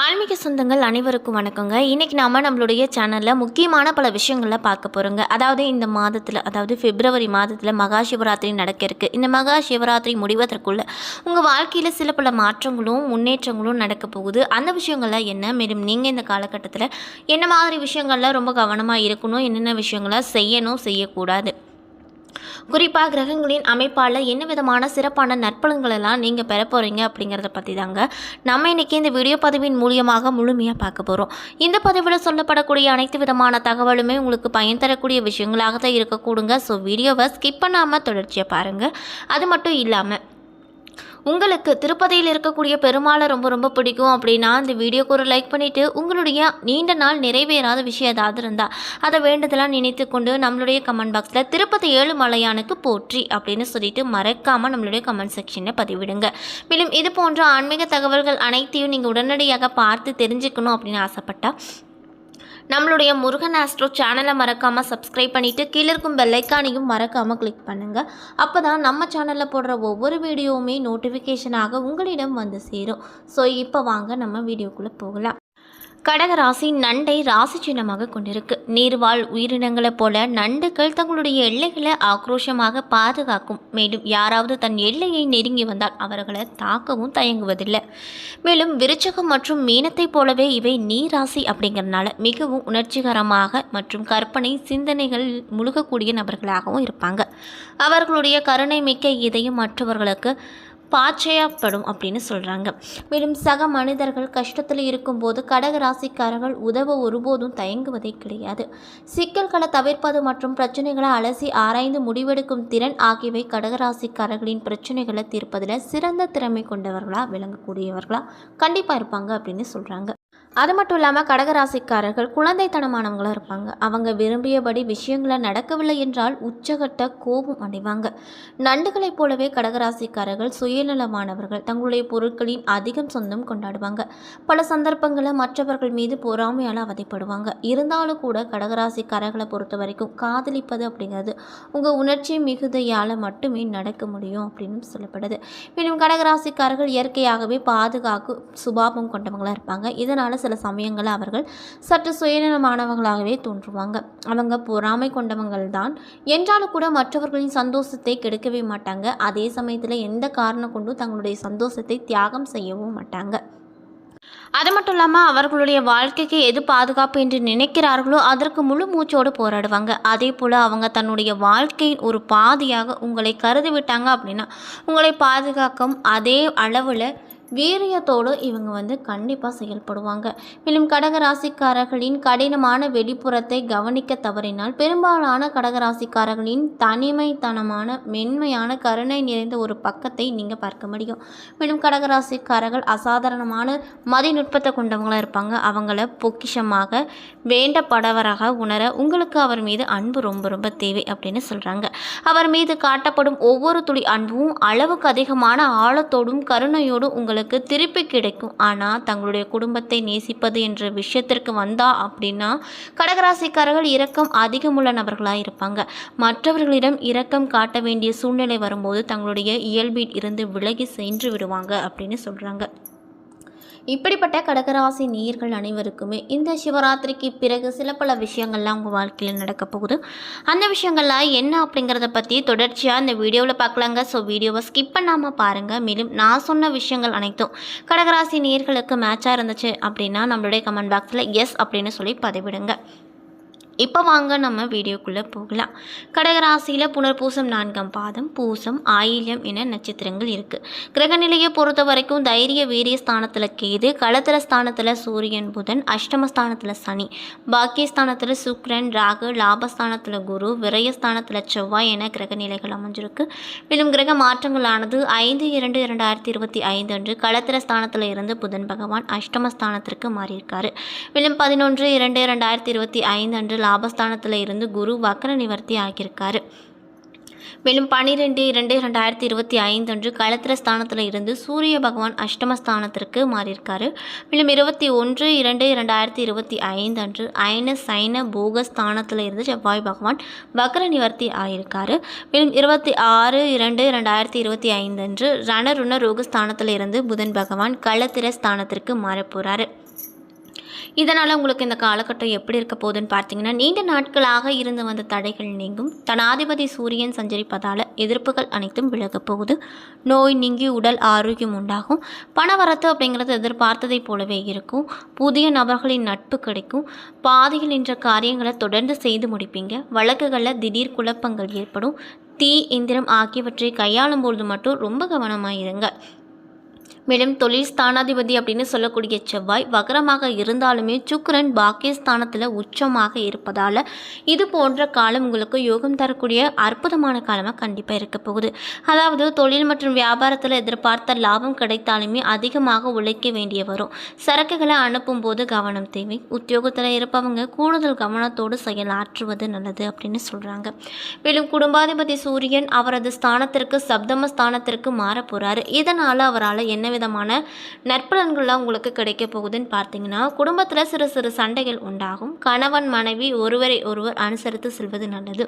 ஆன்மீக சொந்தங்கள் அனைவருக்கும் வணக்கங்க. இன்றைக்கி நாம் நம்மளுடைய சேனலில் முக்கியமான பல விஷயங்களை பார்க்க போகிறோங்க அதாவது இந்த மாதத்தில் அதாவது பிப்ரவரி மாதத்தில் மகா சிவராத்திரி நடக்க இருக்குது இந்த மகா சிவராத்திரி முடிவதற்குள்ள உங்கள் வாழ்க்கையில் சில பல மாற்றங்களும் முன்னேற்றங்களும் நடக்க போகுது. அந்த விஷயங்கள்லாம் என்ன? மேலும் நீங்கள் இந்த காலகட்டத்தில் என்ன மாதிரி விஷயங்கள்லாம் ரொம்ப கவனமாக இருக்கணும்? என்னென்ன விஷயங்களை செய்யணும்? செய்யக்கூடாது. குறிப்பாக கிரகங்களின் அமைப்பால் என்ன விதமான சிறப்பான நற்பலன்களெல்லாம் நீங்கள் பெற போகிறீங்க அப்படிங்கிறத பற்றி தாங்க நம்ம இன்றைக்கி இந்த வீடியோ பதிவின் மூலியமாக முழுமையாக பார்க்க போகிறோம் இந்த பதிவில் சொல்லப்படக்கூடிய அனைத்து விதமான தகவலுமே உங்களுக்கு பயன் தரக்கூடிய விஷயங்களாக தான் இருக்கக்கூடுங்க ஸோ வீடியோவை ஸ்கிப் பண்ணாமல் தொடர்ச்சியாக பாருங்கள் அது மட்டும் இல்லாமல் உங்களுக்கு திருப்பதியில் இருக்கக்கூடிய பெருமாளை ரொம்ப ரொம்ப பிடிக்கும் அப்படின்னா இந்த வீடியோக்கு ஒரு லைக் பண்ணிவிட்டு உங்களுடைய நீண்ட நாள் நிறைவேறாத விஷயம் ஏதாவது இருந்தால் அதை வேண்டுதலாக நினைத்து கொண்டு நம்மளுடைய கமெண்ட் பாக்ஸில் திருப்பதி ஏழுமலையானுக்கு போற்றி அப்படின்னு சொல்லிட்டு மறக்காமல் நம்மளுடைய கமெண்ட் செக்ஷனில் பதிவிடுங்க. மேலும் இது போன்ற ஆன்மீக தகவல்கள் அனைத்தையும் நீங்கள் உடனடியாக பார்த்து தெரிஞ்சுக்கணும் அப்படின்னு ஆசைப்பட்டா நம்மளுடைய முருகன் ஆஸ்ட்ரோ சேனலை மறக்காமல் சப்ஸ்கிரைப் பண்ணிவிட்டு கீழே இருக்கும் பெல்லைக்கானையும் மறக்காமல் கிளிக் பண்ணுங்கள் அப்போ தான் நம்ம சேனலில் போடுற ஒவ்வொரு வீடியோவுமே நோட்டிஃபிகேஷனாக உங்களிடம் வந்து சேரும். ஸோ இப்போ வாங்க நம்ம வீடியோக்குள்ளே போகலாம். கடக ராசி நண்டை ராசி சின்னமாக கொண்டிருக்கு. நீர்வாழ் உயிரினங்களைப் போல நண்டுகள் தங்களுடைய எல்லைகளை ஆக்ரோஷமாக பாதுகாக்கும். மேலும் யாராவது தன் எல்லையை நெருங்கி வந்தால் அவர்களை தாக்கவும் தயங்குவதில்லை. மேலும் விருச்சகம் மற்றும் மீனத்தைப் போலவே இவை நீராசி அப்படிங்கிறனால மிகவும் உணர்ச்சிகரமாக மற்றும் கற்பனை சிந்தனைகள் முழுகக்கூடிய நபர்களாகவும் இருப்பாங்க. அவர்களுடைய கருணை மிக்க இதயம் மற்றவர்களுக்கு பாச்சையப்படும் அப்படின்னு சொல்கிறாங்க மேலும் சக மனிதர்கள் கஷ்டத்தில் இருக்கும்போது கடக ராசிக்காரர்கள் உதவ ஒருபோதும் தயங்குவதே கிடையாது. சிக்கல்களை தவிர்ப்பது மற்றும் பிரச்சனைகளை அலசி ஆராய்ந்து முடிவெடுக்கும் திறன் ஆகியவை கடகராசிக்காரர்களின் பிரச்சனைகளை தீர்ப்பதில் சிறந்த திறமை கொண்டவர்களாக விளங்கக்கூடியவர்களாக கண்டிப்பாக இருப்பாங்க அப்படின்னு சொல்கிறாங்க அது மட்டும் இல்லாமல் கடகராசிக்காரர்கள் குழந்தைத்தனமானவங்களாக இருப்பாங்க. அவங்க விரும்பியபடி விஷயங்களை நடக்கவில்லை என்றால் உச்சகட்ட கோபம் அடைவாங்க. நண்டுகளைப் போலவே கடகராசிக்காரர்கள் சுயநலமானவர்கள். தங்களுடைய பொருட்களின் அதிகம் சொந்தம் கொண்டாடுவாங்க. பல சந்தர்ப்பங்களில் மற்றவர்கள் மீது பொறாமையால் அவதிப்படுவாங்க. இருந்தாலும் கூட கடகராசிக்காரர்களை பொறுத்த வரைக்கும் காதலிப்பது அப்படிங்கிறது உங்கள் உணர்ச்சி மிகுதையால் மட்டுமே நடக்க முடியும் அப்படின்னு சொல்லப்படுது. மேலும் கடகராசிக்காரர்கள் இயற்கையாகவே பாதுகாக்கும் சுபாவம் கொண்டவங்களாக இருப்பாங்க. இதனால் சில சமயங்களில் அவர்கள் சற்று சுயநலமானவர்களாகவே தோன்றுவாங்க. அவங்க பொறாமை கொண்டவங்கள் தான். என்றாலும் கூட மற்றவர்களின் சந்தோஷத்தை கெடுக்கவே மாட்டாங்க. அதே சமயத்தில் எந்த காரணம் கொண்டும் தங்களுடைய சந்தோஷத்தை தியாகம் செய்யவும் மாட்டாங்க. அது மட்டும் இல்லாமல் அவர்களுடைய வாழ்க்கைக்கு எது பாதுகாப்பு என்று நினைக்கிறார்களோ அதற்கு முழு மூச்சோடு போராடுவாங்க. அதே போல் அவங்க தன்னுடைய வாழ்க்கையின் ஒரு பாதியாக உங்களை கருதி விட்டாங்க அப்படின்னா உங்களை பாதுகாக்கும் அதே அளவில் வீரியத்தோடு இவங்க வந்து கண்டிப்பாக செயல்படுவாங்க. மேலும் கடகராசிக்காரர்களின் கடினமான வெளிப்புறத்தை கவனிக்க தவறினால் பெரும்பாலான கடகராசிக்காரர்களின் தனிமைத்தனமான மென்மையான கருணை நிறைந்த ஒரு பக்கத்தை நீங்கள் பார்க்க முடியும். மேலும் கடகராசிக்காரர்கள் அசாதாரணமான மதிநுட்பத்தை கொண்டவங்களாக இருப்பாங்க. அவங்கள பொக்கிஷமாக வேண்டப்படவராக உணர உங்களுக்கு அவர் மீது அன்பு ரொம்ப ரொம்ப தேவை அப்படின்னு சொல்கிறாங்க அவர் மீது காட்டப்படும் ஒவ்வொரு துளி அன்பும் அளவுக்கு அதிகமான ஆழத்தோடும் கருணையோடும் உங்களுக்கு அவங்களுக்கு திருப்பி கிடைக்கும். ஆனால் தங்களுடைய குடும்பத்தை நேசிப்பது என்ற விஷயத்திற்கு வந்தா அப்படின்னா கடகராசிக்காரர்கள் இரக்கம் அதிகமுள்ள நபர்களாக இருப்பாங்க. மற்றவர்களிடம் இரக்கம் காட்ட வேண்டிய சூழ்நிலை வரும்போது தங்களுடைய இயல்பில் இருந்து விலகி சென்று விடுவாங்க அப்படின்னு சொல்கிறாங்க இப்படிப்பட்ட கடகராசி நேயர்கள் அனைவருக்குமே இந்த சிவராத்திரிக்கு பிறகு சில பல விஷயங்கள்லாம் உங்கள் வாழ்க்கையில் நடக்க போகுது. அந்த விஷயங்கள்லாம் என்ன அப்படிங்கிறத பற்றி தொடர்ச்சியாக இந்த வீடியோவில் பார்க்கலாங்க ஸோ வீடியோவை ஸ்கிப் பண்ணாமல் பாருங்கள் மேலும் நான் சொன்ன விஷயங்கள் அனைத்தும் கடகராசி நேயர்களுக்கு மேட்சாக இருந்துச்சு அப்படின்னா நம்மளுடைய கமெண்ட் பாக்ஸில் எஸ் அப்படின்னு சொல்லி பதிவிடுங்க. இப்போ வாங்க நம்ம வீடியோக்குள்ளே போகலாம். கடகராசியில் புனர்பூசம் நான்காம் பாதம் பூசம் ஆயில்யம் என நட்சத்திரங்கள் இருக்குது கிரகநிலையை பொறுத்த வரைக்கும் தைரிய வீரிய ஸ்தானத்தில் கேது களத்திர ஸ்தானத்தில் சூரியன் புதன் அஷ்டமஸ்தானத்தில் சனி பாக்கியஸ்தானத்தில் சுக்ரன் ராகு லாபஸ்தானத்தில் குரு விரயஸ்தானத்தில் செவ்வாய் என கிரகநிலைகள் அமைஞ்சிருக்கு. மேலும் கிரக மாற்றங்களானது ஐந்து இரண்டு இரண்டாயிரத்தி இருபத்தி ஐந்து அன்று களத்திர ஸ்தானத்தில் இருந்து புதன் பகவான் அஷ்டமஸ்தானத்திற்கு மாறியிருக்காரு. மேலும் பதினொன்று இரண்டு இரண்டாயிரத்தி இருபத்தி ஐந்து அன்று லாபஸ்தானத்தில் இருந்து குரு வக்கர நிவர்த்தி ஆகியிருக்காரு. மேலும் பன்னிரெண்டு இரண்டு ரெண்டாயிரத்தி இருபத்தி ஐந்து அன்று களத்திர ஸ்தானத்தில் இருந்து சூரிய பகவான் அஷ்டமஸ்தானத்திற்கு மாறியிருக்காரு. மேலும் இருபத்தி ஒன்று இரண்டு இரண்டாயிரத்தி இருபத்தி ஐந்து அன்று அயன சைன போக ஸ்தானத்தில் இருந்து செவ்வாய் பகவான் வக்ர நிவர்த்தி ஆகியிருக்காரு. மேலும் இருபத்தி ஆறு இரண்டு ரெண்டாயிரத்தி இருபத்தி ஐந்து அன்று ரணருண ரோக ஸ்தானத்தில் இருந்து புதன் பகவான் களத்திர ஸ்தானத்திற்கு மாறப்போகிறாரு இதனால் உங்களுக்கு இந்த காலகட்டம் எப்படி இருக்க போகுதுன்னு பார்த்தீங்கன்னா நீண்ட நாட்களாக இருந்து வந்த தடைகள் நீங்கும். தனாதிபதி சூரியன் சஞ்சரிப்பதால் எதிர்ப்புகள் அனைத்தும் விலகப் போகுது. நோய் நீங்கி உடல் ஆரோக்கியம் உண்டாகும். பணவரத்து அப்படிங்கிறது எதிர்பார்த்ததைப் போலவே இருக்கும். புதிய நபர்களின் நட்பு கிடைக்கும். பாதையில் நின்ற காரியங்களை தொடர்ந்து செய்து முடிப்பீங்க. வழக்குகளில் திடீர் குழப்பங்கள் ஏற்படும். தீ இந்திரம் ஆகியவற்றை கையாளும் பொழுது மட்டும் ரொம்ப கவனமாக இருங்க. மேலும் தொழில் ஸ்தானாதிபதி அப்படின்னு சொல்லக்கூடிய செவ்வாய் வகரமாக இருந்தாலுமே சுக்கரன் பாக்கியஸ்தானத்தில் உச்சமாக இருப்பதால் இது போன்ற காலம் உங்களுக்கு யோகம் தரக்கூடிய அற்புதமான காலமாக கண்டிப்பாக இருக்க போகுது. அதாவது தொழில் மற்றும் வியாபாரத்தில் எதிர்பார்த்த லாபம் கிடைத்தாலுமே அதிகமாக உழைக்க வேண்டிய வரும். சரக்குகளை அனுப்பும் போது கவனம் தேவை. உத்தியோகத்தில் இருப்பவங்க கூடுதல் கவனத்தோடு செயலாற்றுவது நல்லது அப்படின்னு சொல்கிறாங்க மேலும் குடும்பாதிபதி சூரியன் அவரது ஸ்தானத்திற்கு சப்தம ஸ்தானத்திற்கு மாற போகிறாரு இதனால் அவரால் என்ன விதமான நற்பலன்கள்லாம் உங்களுக்கு கிடைக்க போகுதுன்னு பார்த்தீங்கன்னா குடும்பத்தில் சிறு சிறு சண்டைகள் உண்டாகும். கணவன் மனைவி ஒருவரை ஒருவர் அனுசரித்து செல்வது நல்லது.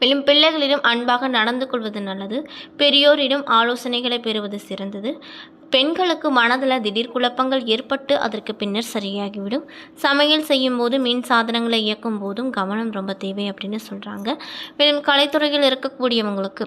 மேலும் பிள்ளைகளிடம் அன்பாக நடந்து கொள்வது நல்லது. பெரியோரிடம் ஆலோசனைகளை பெறுவது சிறந்தது. பெண்களுக்கு மனதில் திடீர் குழப்பங்கள் ஏற்பட்டு அதற்கு பின்னர் சரியாகிவிடும். சமையல் செய்யும் போது மின் சாதனங்களை இயக்கும் போதும் கவனம் ரொம்ப தேவை அப்படின்னு சொல்கிறாங்க மேலும் கலைத்துறையில் இருக்கக்கூடியவங்களுக்கு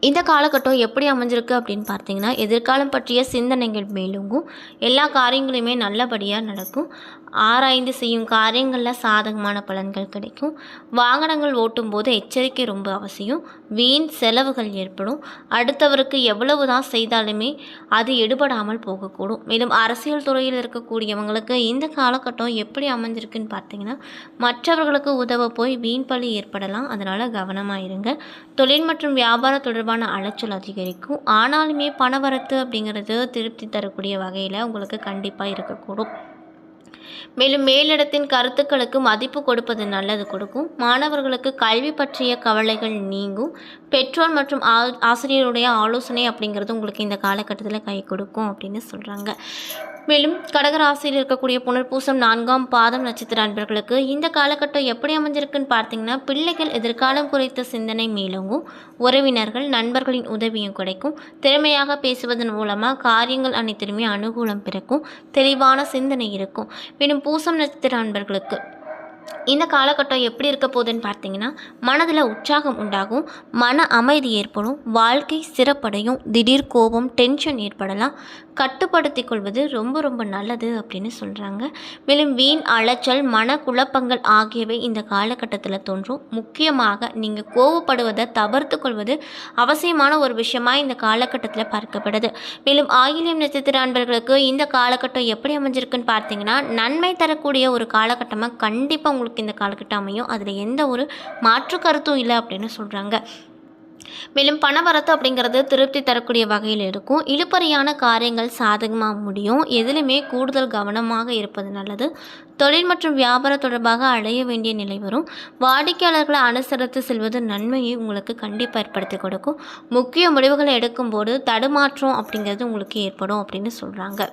இந்த காலகட்டம் எப்படி அமைஞ்சிருக்கு அப்படின்னு பார்த்தீங்கன்னா எதிர்காலம் பற்றிய சிந்தனைகள் மேலோங்கும். எல்லா காரியங்களுமே நல்லபடியாக நடக்கும். ஆராய்ந்து செய்யும் காரியங்களில் சாதகமான பலன்கள் கிடைக்கும். வாகனங்கள் ஓட்டும் போது எச்சரிக்கை ரொம்ப அவசியம். வீண் செலவுகள் ஏற்படும். அடுத்தவருக்கு எவ்வளவு தான் செய்தாலுமே அது எடுபடாமல் போகக்கூடும். மேலும் அரசியல் துறையில் இருக்கக்கூடியவங்களுக்கு இந்த காலகட்டம் எப்படி அமைஞ்சிருக்குன்னு பார்த்தீங்கன்னா மற்றவர்களுக்கு உதவ போய் வீண் பழி ஏற்படலாம். அதனால் கவனமாக இருங்க. தொழில் மற்றும் வியாபாரம் தொடர்பான அலைச்சல் அதிகரிக்கும். ஆனாலுமே பணவரத்து அப்படிங்கிறது திருப்தி தரக்கூடிய வகையில் உங்களுக்கு கண்டிப்பாக இருக்கக்கூடும். மேலும் மேலிடத்தின் கருத்துக்களுக்கு மதிப்பு கொடுப்பது நல்லது கொடுக்கும். மாணவர்களுக்கு கல்வி பற்றிய கவலைகள் நீங்கும். பெற்றோர் மற்றும் ஆ ஆசிரியருடைய ஆலோசனை அப்படிங்கிறது உங்களுக்கு இந்த காலகட்டத்தில் கை கொடுக்கும் அப்படின்னு சொல்கிறாங்க மேலும் கடகராசியில் இருக்கக்கூடிய புனர்பூசம் நான்காம் பாதம் நட்சத்திர அன்பர்களுக்கு இந்த காலகட்டம் எப்படி அமைஞ்சிருக்குன்னு பார்த்தீங்கன்னா பிள்ளைகள் எதிர்காலம் குறித்த சிந்தனை மேலோங்கும். உறவினர்கள் நண்பர்களின் உதவியும் கிடைக்கும். திறமையாக பேசுவதன் மூலமாக காரியங்கள் அனைத்திலுமே அனுகூலம் பிறக்கும். தெளிவான சிந்தனை இருக்கும். மேலும் பூசம் நட்சத்திர அன்பர்களுக்கு இந்த காலகட்டம் எப்படி இருக்க போகுதுன்னு பார்த்தீங்கன்னா மனதில் உற்சாகம் உண்டாகும் மன அமைதி ஏற்படும் வாழ்க்கை சிறப்படையும் திடீர் கோபம் டென்ஷன் ஏற்படலாம். கட்டுப்படுத்தி கொள்வது ரொம்ப ரொம்ப நல்லது அப்படின்னு சொல்கிறாங்க மேலும் வீண் அலைச்சல் மன குழப்பங்கள் ஆகியவை இந்த காலகட்டத்தில் தோன்றும். முக்கியமாக நீங்கள் கோவப்படுவதை தவிர்த்து கொள்வது அவசியமான ஒரு விஷயமாக இந்த காலகட்டத்தில் பார்க்கப்படுது. மேலும் ஆயிலியம் நட்சத்திர அன்பர்களுக்கு இந்த காலகட்டம் எப்படி அமைஞ்சிருக்குன்னு பார்த்தீங்கன்னா நன்மை தரக்கூடிய ஒரு காலகட்டமாக கண்டிப்பாக உங்களுக்கு இந்த காலகட்டம் அமையும். அதில் எந்த ஒரு மாற்று கருத்தும் இல்லை அப்படின்னு சொல்கிறாங்க மேலும் பணவரத்து அப்படிங்கிறது திருப்தி தரக்கூடிய வகையில் இருக்கும். இழுப்பறியான காரியங்கள் சாதகமாக முடியும். எதிலுமே கூடுதல் கவனமாக இருப்பது நல்லது. தொழில் மற்றும் வியாபாரம் தொடர்பாக அடைய வேண்டிய நிலை வரும். வாடிக்கையாளர்களை அனுசரித்து செல்வது நன்மையை உங்களுக்கு கண்டிப்பாக ஏற்படுத்தி கொடுக்கும். முக்கிய முடிவுகளை எடுக்கும்போது தடுமாற்றம் அப்படிங்கிறது உங்களுக்கு ஏற்படும் அப்படின்னு சொல்கிறாங்க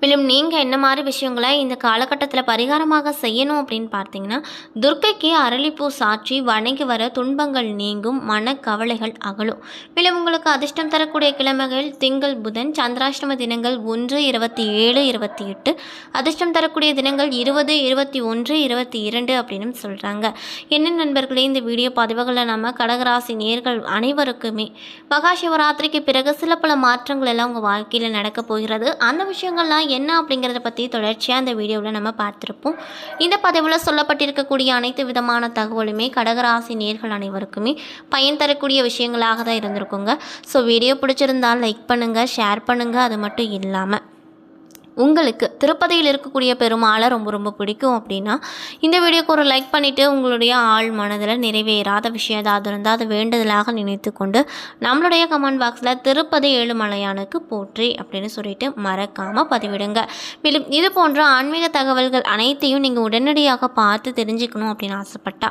மேலும் நீங்கள் என்ன மாதிரி விஷயங்களை இந்த காலகட்டத்தில் பரிகாரமாக செய்யணும் அப்படின்னு பார்த்தீங்கன்னா துர்க்கைக்கு அரளிப்பூ சாற்றி வணங்கி வர துன்பங்கள் நீங்கும் மனக்கவலைகள் அகலும். மேலும் உங்களுக்கு அதிர்ஷ்டம் தரக்கூடிய கிழமைகள் திங்கள் புதன் சந்திராஷ்டம தினங்கள் ஒன்று இருபத்தி ஏழு இருபத்தி எட்டு. அதிர்ஷ்டம் தரக்கூடிய தினங்கள் இருபது இருபத்தி ஒன்று இருபத்தி இரண்டு அப்படின்னு சொல்கிறாங்க என்ன நண்பர்களே இந்த வீடியோ பதிவுகளை நம்ம கடகராசி நேர்கள் அனைவருக்குமே மகா சிவராத்திரிக்கு பிறகு சில பல மாற்றங்கள் எல்லாம் உங்கள் வாழ்க்கையில் நடக்க போகிறது. அந்த விஷயங்கள்லாம் என்ன அப்படிங்கிறத பற்றி தொடர்ச்சியாக அந்த வீடியோவில் நம்ம பார்த்துருப்போம். இந்த பதிவில் சொல்லப்பட்டிருக்கக்கூடிய அனைத்து விதமான தகவலுமே கடகராசி நேர்கள் அனைவருக்குமே பயன் தரக்கூடிய விஷயங்களாக தான் இருந்திருக்குங்க. ஸோ வீடியோ பிடிச்சிருந்தால் லைக் பண்ணுங்கள் ஷேர் பண்ணுங்கள் அது மட்டும் இல்லாமல் உங்களுக்கு திருப்பதியில் இருக்கக்கூடிய பெருமாளை ரொம்ப ரொம்ப பிடிக்கும் அப்படின்னா இந்த வீடியோக்கு ஒரு லைக் பண்ணிவிட்டு உங்களுடைய ஆள் மனதில் நிறைவேறாத விஷயம் ஏதாவது இருந்தால் அதை வேண்டுதலாக நினைத்து கொண்டு நம்மளுடைய கமெண்ட் பாக்ஸில் திருப்பதி ஏழுமலையானுக்கு போற்றி அப்படின்னு சொல்லிட்டு மறக்காமல் பதிவிடுங்க. மேலும் இது போன்ற ஆன்மீக தகவல்கள் அனைத்தையும் நீங்கள் உடனடியாக பார்த்து தெரிஞ்சுக்கணும் அப்படின்னு ஆசைப்பட்டா